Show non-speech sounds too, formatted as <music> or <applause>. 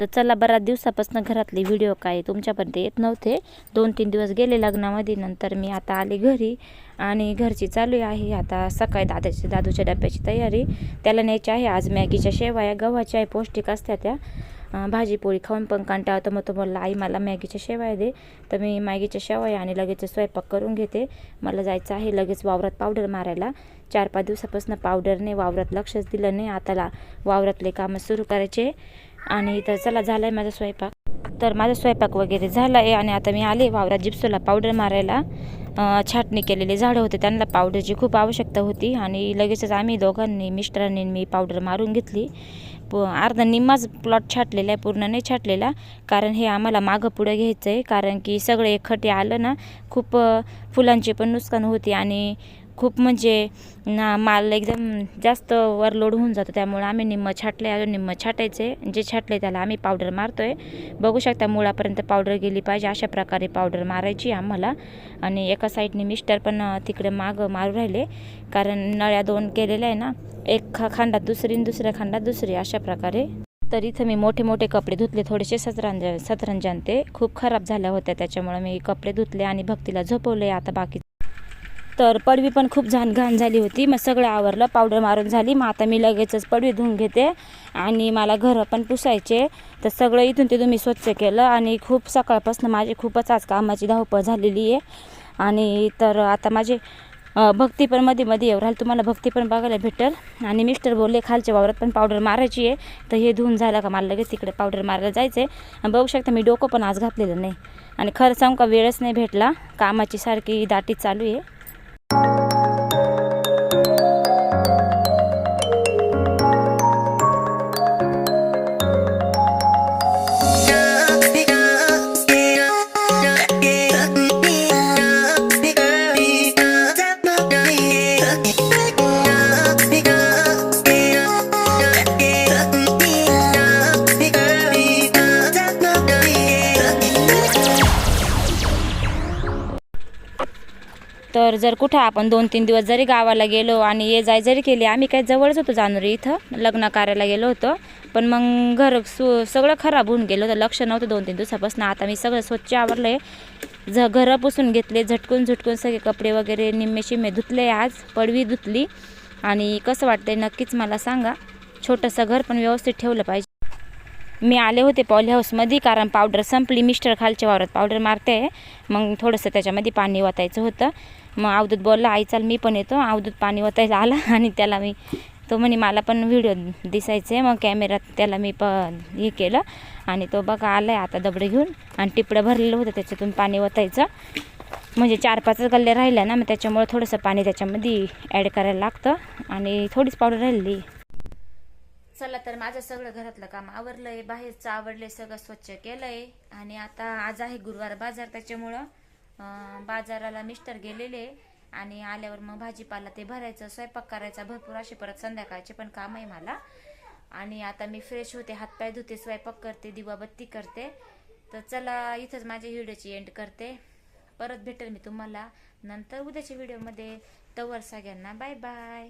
तर चला बऱ्याच दिवसापासून घरातले व्हिडिओ काय तुमच्यापर्यंत येत नव्हते. दोन तीन दिवस गेले लग्नामध्ये नंतर मी आता आले घरी आणि घरची चालू आहे. आता सकाळी दादाची दादूच्या डब्याची तयारी. त्याला न्यायची आहे. आज मॅगीच्या शेवाया गव्हाच्या आहे पौष्टिक असत्या त्या. भाजीपोळी भाजी पोळी खाऊन पण कंटाळा तर मग तो बोलला आई मला मॅगीच्या शेवाया दे. तर मी मॅगीच्या शेवाया आणि लगेच स्वयंपाक करून घेते. मला जायचं आहे लगेच वावरात पावडर मारायला. चार पाच दिवसापासून पावडरने वावरात लक्षच दिलं नाही. आताला वावरातले कामं सुरू करायचे. आणि तर चला झाला आहे माझा स्वयंपाक. तर माझा स्वयंपाक वगैरे झाला आहे आणि आता मी आले वावरात जिप्सूला पावडर मारायला. छाटणी केलेले झाडं होते त्यांना पावडरची खूप आवश्यकता होती आणि लगेचच आम्ही दोघांनी मिस्टरांनी मी पावडर मारून घेतली. प अर्धा निम्माच प्लॉट छाटलेला आहे पूर्ण नाही छाटलेला. कारण हे आम्हाला मागं पुढं घ्यायचं आहे कारण की सगळे एकखटे आलं ना खूप फुलांचे पण नुकसान होते आणि खूप म्हणजे ना माल एकदम जास्त वरलोड होऊन जातो. त्यामुळे आम्ही निम्म छाटले अजून निम्म छाटायचे. जे छाटले त्याला आम्ही पावडर मारतोय. बघू शकता मुळापर्यंत पावडर गेली पाहिजे अशा प्रकारे पावडर मारायची आम्हाला. आणि एका साईडने मिस्टर पण तिकडे मागं मारू राहिले. कारण नळ्या दोन केलेल्या आहे ना एक खा खांडात दुसरी आणि दुसऱ्या खांडात दुसरी अशा प्रकारे. तर इथं मी मोठे मोठे कपडे धुतले थोडेसे सतरंज सतरंजान ते खूप खराब झाल्या होत्या त्याच्यामुळे मी कपडे धुतले आणि भक्तीला झोपवले आता बाकी तर पडवी पण खूप घाण घाण झाली होती. मग सगळं आवरलं पावडर मारून झाली. मग आता मी लगेचच पडवी धुवून घेते आणि मला घरं पण पुसायचे. तर सगळं इथून तिथून मी स्वच्छ केलं आणि खूप सकाळपासून माझी खूपच आज कामाची धावपळ झालेली आहे. आणि तर आता माझे भक्ती पण मध्ये मध्ये येऊ राहील. तुम्हाला भक्ती पण बघायला भेटेल. आणि मिस्टर बोलले खालच्या वावरात पण पावडर मारायची आहे. तर हे धुवून झालं का? मला लगेच तिकडे पावडर मारायला जायचं आहे आणि बघू शकता मी डोकं पण आज घातलेलं नाही. आणि खरं सांगू का वेळच नाही भेटला. कामाची सारखी दाटी चालू आहे. तर जर कुठं आपण दोन तीन दिवस जरी गावाला गेलो आणि ये जाय जरी केली आम्ही काय जवळच होतो जाणोरी इथं. लग्न कार्याला गेलो होतो. पण मग घर सु सगळं खराब होऊन गेलं होतं. लक्ष नव्हतं दोन तीन दिवसापासून. आता मी सगळं स्वच्छ आवरलं आहे ज घरं पुसून घेतले झटकून झटकून सगळे कपडे वगैरे निम्मे शिम्मे धुतले आज. पडवी धुतली. आणि कसं वाटतंय नक्कीच मला सांगा. छोटंसं घर पण व्यवस्थित ठेवलं पाहिजे. मी आले होते पॉली हाऊसमध्ये कारण पावडर संपली. मिस्टर खालच्या वावरात पावडर मारते. मग थोडंसं त्याच्यामध्ये पाणी ओतायचं होतं. मग अवधूत बोलला आई चाल मी पण येतो. अवधूत पाणी ओतायला आला <laughs> आणि त्याला मी तो म्हणे मला पण व्हिडिओ दिसायचे मग कॅमेऱ्यात त्याला मी प हे केलं. आणि तो बघा आला आहे आता दबडे घेऊन. आणि टिपडं भरलेलं होतं त्याच्यातून पाणी ओतायचं म्हणजे चार पाच गल्ले राहिल्या ना मग त्याच्यामुळे थोडंसं पाणी त्याच्यामध्ये ॲड करायला लागतं. आणि थोडीच पावडर राहिली चला तर माझं सगळं घरातलं काम आवरलंय बाहेरचं आवडलंय सगळं स्वच्छ केलंय. आणि आता आज आहे गुरुवार बाजार त्याच्यामुळं बाजाराला मिस्टर गेलेले. आणि आल्यावर मग भाजीपाला ते भरायचं स्वयंपाक करायचा भरपूर असे परत संध्याकाळचे पण काम आहे मला. आणि आता मी फ्रेश होते हातपाय धुते स्वयंपाक करते दिवाबत्ती करते. तर चला इथंच माझ्या व्हिडिओची एंड करते. परत भेटेल मी तुम्हाला नंतर उद्याच्या व्हिडिओमध्ये. तवर सगळ्यांना बाय बाय.